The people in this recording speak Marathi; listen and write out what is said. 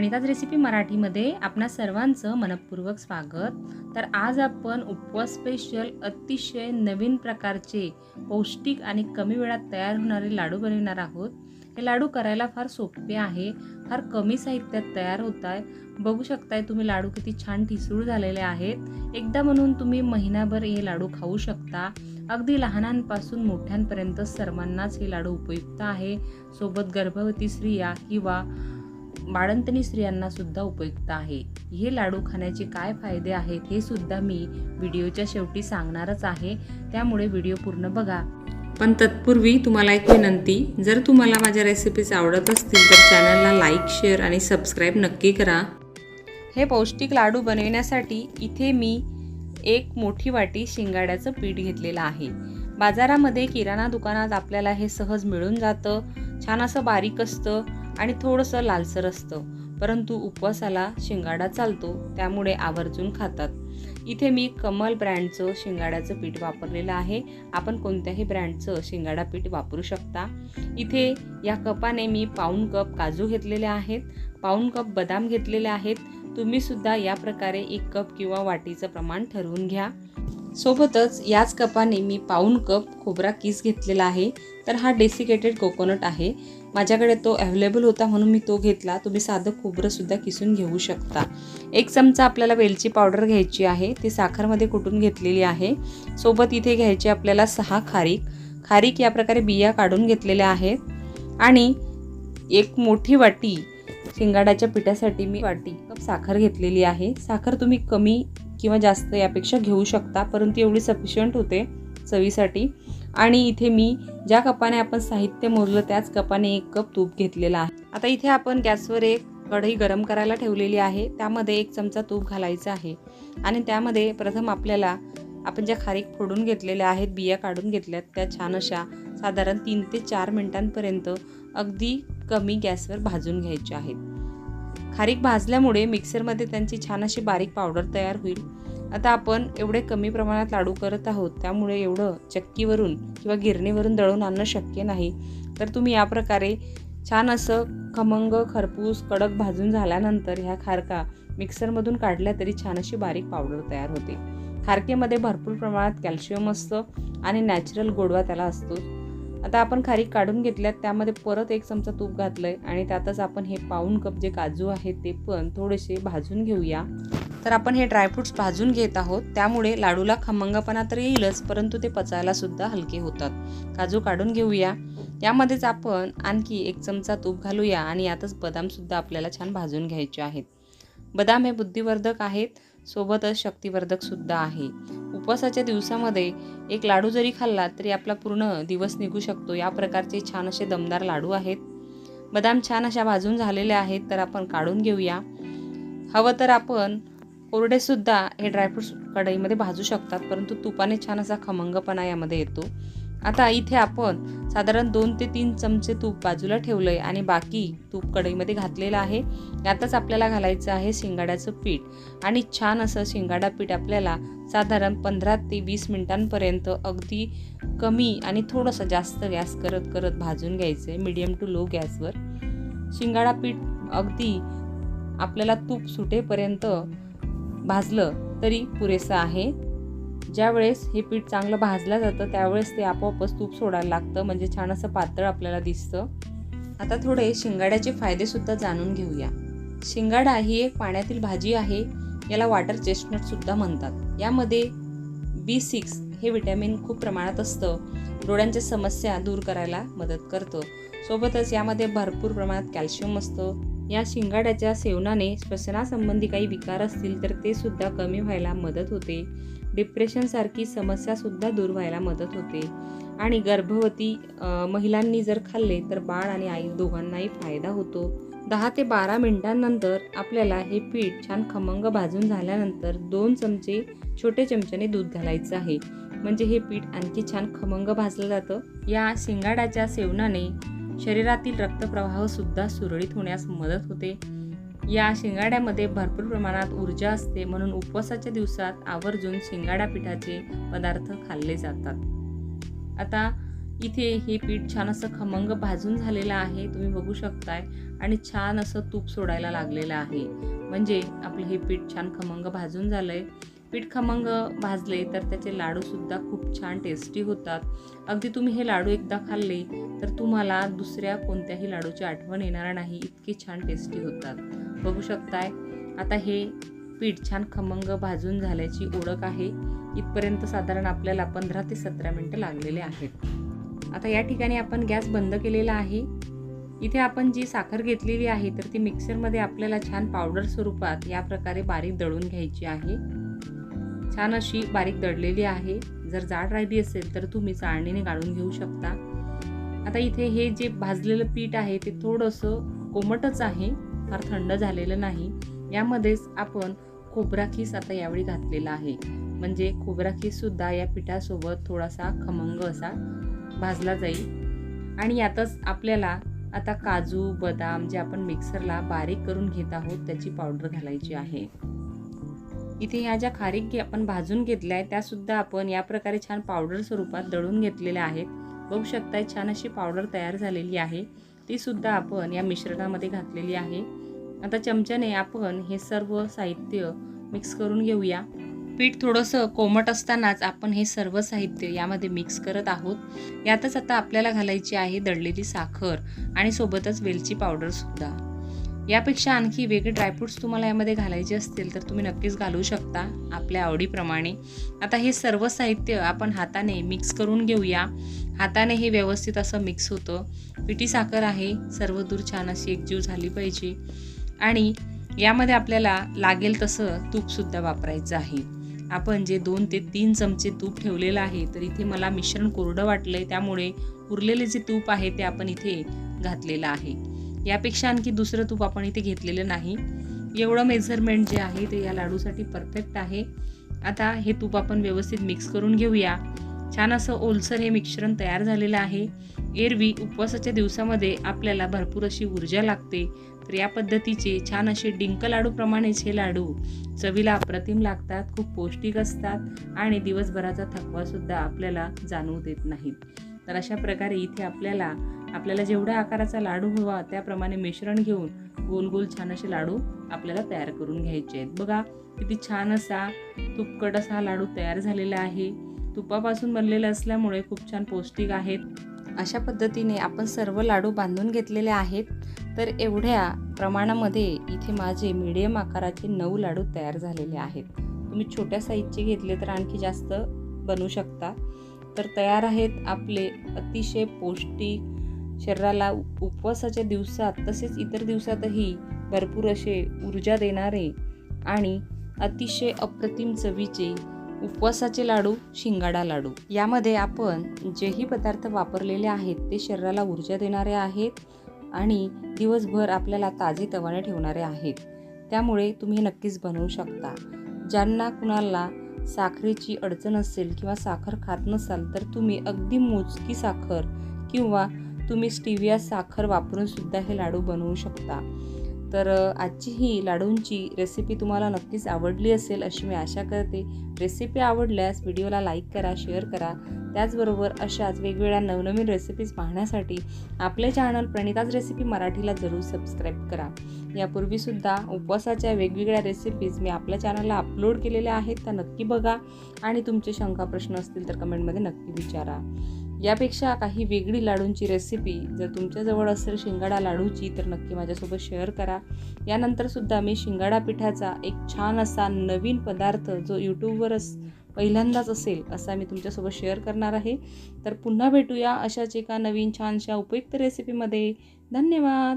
नमस्कार प्रणिताज रेसिपी मराठीमध्ये आपणा सर्वांचं मनपूर्वक स्वागत. तर आज आपण उपवास स्पेशल अतिशय नवीन प्रकारचे पौष्टिक आणि कमी वेळात तयार होणारे लाडू बनवणार आहोत. हे लाडू करायला फार सोपे आहे फार कमी साहित्यात तयार होत आहे बघू शकताय तुम्ही लाडू किती छान ठिसूळ झालेले आहेत. एकदा म्हणून तुम्ही महिनाभर हे लाडू खाऊ शकता. अगदी लहानांपासून मोठ्यांपर्यंत सर्वांनाच हे लाडू उपयुक्त आहे. सोबत गर्भवती स्त्रिया किंवा बाळंतणी स्त्रियांना सुद्धा उपयुक्त आहे. हे लाडू खाण्याचे काय फायदे आहेत हे सुद्धा मी व्हिडिओच्या शेवटी सांगणारच आहे. त्यामुळे व्हिडिओ पूर्ण बघा. पण तत्पूर्वी तुम्हाला एक विनंती जर तुम्हाला माझ्या रेसिपीज आवडत असतील तर चॅनलला लाईक शेअर आणि सबस्क्राईब नक्की करा. हे पौष्टिक लाडू बनवण्यासाठी इथे मी एक मोठी वाटी शिंगाड्याचं पीठ घेतलेलं आहे. बाजारामध्ये किराणा दुकानात आपल्याला हे सहज मिळून जातं. छान असं बारीक असतं. आणि थोडंसं लालसर असतं. परंतु उपवासाला शिंगाडा चालतो त्यामुळे आवर्जून खातात. इथे मी कमल ब्रँडचं शिंगाड्याचं पीठ वापरलेलं आहे. आपण कोणत्याही ब्रँडचं शिंगाडा पीठ वापरू शकता. इथे या कपाने मी पाऊन कप काजू घेतलेले आहेत. पाऊन कप बदाम घेतलेले आहेत. तुम्ही सुद्धा या प्रकारे एक कप किंवा वाटीचं प्रमाण ठरवून घ्या. सोबतच याच कपाने मी पाऊन कप खोबरा किस घेतलेला आहे. तर हा डेसिकेटेड कोकोनट आहे. माझ्याकडे तो अवेलेबल होता म्हणून मी तो घेतला. तुम्ही साधं खोबरंसुद्धा किसून घेऊ शकता. एक चमचा आपल्याला वेलची पावडर घ्यायची आहे. ती साखरमध्ये कुटून घेतलेली आहे. सोबत इथे घ्यायची आपल्याला सहा खारीक. खारीक या प्रकारे बिया काढून घेतलेल्या आहेत. आणि एक मोठी वाटी शिंगाड्याच्या पिठासाठी मी वाटी कप साखर घेतलेली आहे. साखर तुम्ही कमी किंवा जास्त यापेक्षा घेऊ शकता परंतु एवढी सफिशियंट होते चवीसाठी. आणि इथे मी ज्या कपाने आपण साहित्य मोजलं त्याच कपाने एक कप तूप घेतलेला आहे. आता इथे आपण गॅसवर एक कढई गरम करायला ठेवलेली आहे. त्यामध्ये एक चमचा तूप घालायचं आहे. आणि त्यामध्ये प्रथम आपल्याला आपण ज्या खारीक फोडून घेतलेल्या आहेत बिया काढून घेतल्यात त्या छान अशा साधारण तीन ते चार मिनटांपर्यंत अगदी कमी गॅसवर भाजून घ्यायच्या आहेत. खारीक भाजल्यामुळे मिक्सरमध्ये त्यांची छान अशी बारीक पावडर तयार होईल. आता आपण एवढे कमी प्रमाणात लाडू करत आहोत त्यामुळे एवढं चक्कीवरून किंवा गिरणीवरून दळून आणणं शक्य नाही. तर तुम्ही या प्रकारे छान असं खमंग खरपूस कडक भाजून झाल्यानंतर ह्या खारका मिक्सरमधून काढल्या तरी छान अशी बारीक पावडर तयार होते. खारकेमध्ये भरपूर प्रमाणात कॅल्शियम असतं आणि नॅचरल गोडवा त्याला असतो. आता आपण खारीक काढून घेतल्यात त्यामध्ये परत एक चमचा तूप घातलं आहे आणि त्यातच आपण हे पाऊन कप जे काजू आहेत ते पण थोडेसे भाजून घेऊया. तर आपण हे ड्रायफ्रुट्स भाजून घेत आहोत. त्यामुळे लाडूला खमंगपणा तर येईलच परंतु ते पचायला सुद्धा हलके होतात. काजू काढून घेऊया. यामध्येच आपण आणखी एक चमचा तूप घालूया आणि यातच बदामसुद्धा आपल्याला छान भाजून घ्यायचे आहेत. बदाम हे बुद्धिवर्धक आहेत सोबतच शक्तिवर्धक सुद्धा आहे. उपवासाच्या दिवसामध्ये एक लाडू जरी खाल्ला तरी आपला पूर्ण दिवस निघू शकतो. या प्रकारचे छान असे दमदार लाडू आहेत. बदाम छान अशा भाजून झालेले आहेत तर आपण काढून घेऊया. हवं तर आपण कोरडेसुद्धा हे ड्रायफ्रूट्स कढईमध्ये भाजू शकतात परंतु तुपाने छान असा खमंगपणा यामध्ये येतो. आता इथे आपण साधारण दोन ते तीन चमचे तूप बाजूला ठेवलं आहे आणि बाकी तूप कढईमध्ये घातलेलं आहे. यातच आपल्याला घालायचं आहे शिंगाड्याचं पीठ. आणि छान असं शिंगाडा पीठ आपल्याला साधारण पंधरा ते वीस मिनिटांपर्यंत अगदी कमी आणि थोडंसं जास्त गॅस करत करत भाजून घ्यायचं आहे मीडियम टू लो गॅसवर. शिंगाडा पीठ अगदी आपल्याला तूप सुटेपर्यंत भाजलं तरी पुरेसं आहे. ज्यावेळेस हे पीठ चांगलं भाजलं जातं त्यावेळेस ते आपोआपच तूप सोडायला लागतं. म्हणजे छान असं पातळ आपल्याला दिसतं. आता थोडे शिंगाड्याचे फायदेसुद्धा जाणून घेऊया. शिंगाडा ही एक पाण्यातील भाजी आहे. याला वॉटर चेस्टनटसुद्धा म्हणतात. यामध्ये बी सिक्स हे विटॅमिन खूप प्रमाणात असतं. डोळ्यांच्या समस्या दूर करायला मदत करतं. सोबतच यामध्ये भरपूर प्रमाणात कॅल्शियम असतं. या शिंगाड्याच्या सेवनाने श्वसनासंबंधी काही विकार असतील तर ते सुद्धा कमी व्हायला मदत होते. डिप्रेशनसारखी समस्यासुद्धा दूर व्हायला मदत होते. आणि गर्भवती महिलांनी जर खाल्ले तर बाळ आणि आई दोघांनाही फायदा होतो. दहा ते बारा मिनिटांनंतर आपल्याला हे पीठ छान खमंग भाजून झाल्यानंतर दोन चमचे छोटे चमच्याने दूध घालायचं आहे. म्हणजे हे पीठ आणखी छान खमंग भाजलं जातं. या शिंगाड्याच्या सेवनाने शरीरातील रक्तप्रवाह सुद्धा सुरळीत होण्यास मदत होते. या शिंगाड्यामध्ये भरपूर प्रमाणात ऊर्जा असते म्हणून उपवासाच्या दिवसात आवर्जून शिंगाडा पिठाचे पदार्थ खाल्ले जातात. आता इथे हे पीठ छान असं खमंग भाजून झालेलं आहे. तुम्ही बघू शकताय. आणि छान असं तूप सोडायला लागलेलं आहे. म्हणजे आपलं हे पीठ छान खमंग भाजून झालं आहे पीठ खमंग भाजले तर त्याचे लाडूसुद्धा खूप छान टेस्टी होतात. अगदी तुम्ही हे लाडू एकदा खाल्ले तर तुम्हाला दुसऱ्या कोणत्याही लाडूची आठवण येणार नाही इतके छान टेस्टी होतात. बघू शकताय आता हे पीठ छान खमंग भाजून झाल्याची ओळख आहे. इथपर्यंत साधारण आपल्याला पंधरा ते सतरा मिनटं लागलेले आहेत. आता या ठिकाणी आपण गॅस बंद केलेला आहे. इथे आपण जी साखर घेतलेली आहे तर ती मिक्सरमध्ये आपल्याला छान पावडर स्वरूपात या प्रकारे बारीक दळून घ्यायची आहे. छान अशी बारीक दडलेली आहे. जर जाड राहिली असेल तर तुम्ही चाळणीने गाळून घेऊ शकता. आता इथे हे जे भाजलेलं पीठ आहे ते थोडंसं कोमटच आहे. फार थंड झालेलं नाही. यामध्येच आपण खोबरा खीस आता यावेळी घातलेला आहे. म्हणजे खोबरा खीससुद्धा या पिठासोबत थोडासा खमंग असा भाजला जाईल. आणि यातच आपल्याला आता काजू बदाम जे आपण मिक्सरला बारीक करून घेत आहोत त्याची पावडर घालायची आहे. इथे ह्या ज्या खारीक आपण भाजून घेतल्या आहेत त्यासुद्धा आपण या प्रकारे छान पावडर स्वरूपात दळून घेतलेल्या आहेत. बघू शकता छान अशी पावडर तयार झालेली आहे. तीसुद्धा आपण या मिश्रणामध्ये घातलेली आहे. आता चमच्याने आपण हे सर्व साहित्य मिक्स करून घेऊया. पीठ थोडंसं कोमट असतानाच आपण हे सर्व साहित्य यामध्ये मिक्स करत आहोत. यातच आता आपल्याला घालायची आहे दळलेली साखर आणि सोबतच वेलची पावडरसुद्धा यापेक्षा आणखी वेगळे ड्रायफ्रुट्स तुम्हाला यामध्ये घालायचे असतील तर तुम्ही नक्कीच घालू शकता आपल्या आवडीप्रमाणे. आता हे सर्व साहित्य आपण हाताने मिक्स करून घेऊया. हाताने हे व्यवस्थित असं मिक्स होतं. पिठी साखर आहे सर्व दूर छान अशी एकजीव झाली पाहिजे. आणि यामध्ये आपल्याला लागेल तसं तूपसुद्धा वापरायचं आहे. आपण जे दोन ते तीन चमचे तूप ठेवलेलं आहे तर इथे मला मिश्रण कोरडं वाटलं आहे त्यामुळे उरलेले जे तूप आहे ते आपण इथे घातलेलं आहे. यापेक्षा आणखी दुसरं तूप आपण इथे घेतलेलं नाही. एवढं मेझरमेंट जे आहे ते या लाडूसाठी परफेक्ट आहे. आता हे तूप आपण व्यवस्थित मिक्स करून घेऊया. छान असं ओलसर हे मिश्रण तयार झालेलं आहे. एरवी उपवासाच्या दिवसामध्ये आपल्याला भरपूर अशी ऊर्जा लागते. तर या पद्धतीचे छान असे डिंक लाडूप्रमाणेच हे लाडू चवीला अप्रतिम लागतात खूप पौष्टिक असतात आणि दिवसभराचा थकवासुद्धा आपल्याला जाणवू देत नाहीत. तर अशा प्रकारे इथे आपल्याला आपल्याला जेवढ्या आकाराचा लाडू हवा त्याप्रमाणे मिश्रण घेऊन गोल गोल छान असे लाडू आपल्याला तयार करून घ्यायचे आहेत. बघा किती छान असा तुपकट असा हा लाडू तयार झालेला आहे. तुपापासून बनलेला असल्यामुळे खूप छान पौष्टिक आहेत. अशा पद्धतीने आपण सर्व लाडू बांधून घेतलेले आहेत. तर एवढ्या प्रमाणामध्ये इथे माझे मीडियम आकाराचे नऊ लाडू तयार झालेले आहेत. तुम्ही छोट्या साईजचे घेतले तर आणखी जास्त बनवू शकता. तर तयार आहेत आपले अतिशय पौष्टिक शरीराला उपवासाच्या दिवसात तसेच इतर दिवसातही भरपूर असे ऊर्जा देणारे आणि अतिशय अप्रतिम चवीचे उपवासाचे लाडू शिंगाडा लाडू. यामध्ये आपण जेही पदार्थ वापरलेले आहेत ते शरीराला ऊर्जा देणारे आहेत आणि दिवसभर आपल्याला ताजे तवाने ठेवणारे आहेत. त्यामुळे तुम्ही नक्कीच बनवू शकता. ज्यांना कुणाला साखरेची अडचण असेल किंवा साखर खात नसाल तर तुम्ही अगदी मोजकी साखर किंवा तुम्ही स्टिविया साखर वापरून सुद्धा हे लाडू बनवू शकता. तर आजची ही लाडूंची रेसिपी तुम्हाला नक्कीच आवडली असेल अशी मी आशा करते. रेसिपी आवडल्यास व्हिडिओला लाईक करा शेअर करा. त्याचबरोबर अशाच वेगवेगळ्या नवनवीन रेसिपीज पाहण्यासाठी आपले चॅनल प्रणिताज रेसिपी मराठीला जरूर सबस्क्राईब करा. यापूर्वीसुद्धा उपवासाच्या वेगवेगळ्या रेसिपीज मी आपल्या चॅनलला अपलोड केलेल्या आहेत त्या नक्की बघा. आणि तुमचे शंका प्रश्न असतील तर कमेंटमध्ये नक्की विचारा. यापेक्षा काही वेगळी लाडूंची रेसिपी जर तुमच्याजवळ असेल शिंगाडा लाडूची तर नक्की माझ्यासोबत शेअर करा. यानंतरसुद्धा मी शिंगाडा पिठाचा एक छान असा नवीन पदार्थ जो यूट्यूबवरच पहिल्यांदाच असेल असा मी तुमच्यासोबत शेअर करणार आहे. तर पुन्हा भेटूया अशाच एका नवीन छानशा उपयुक्त रेसिपीमध्ये धन्यवाद!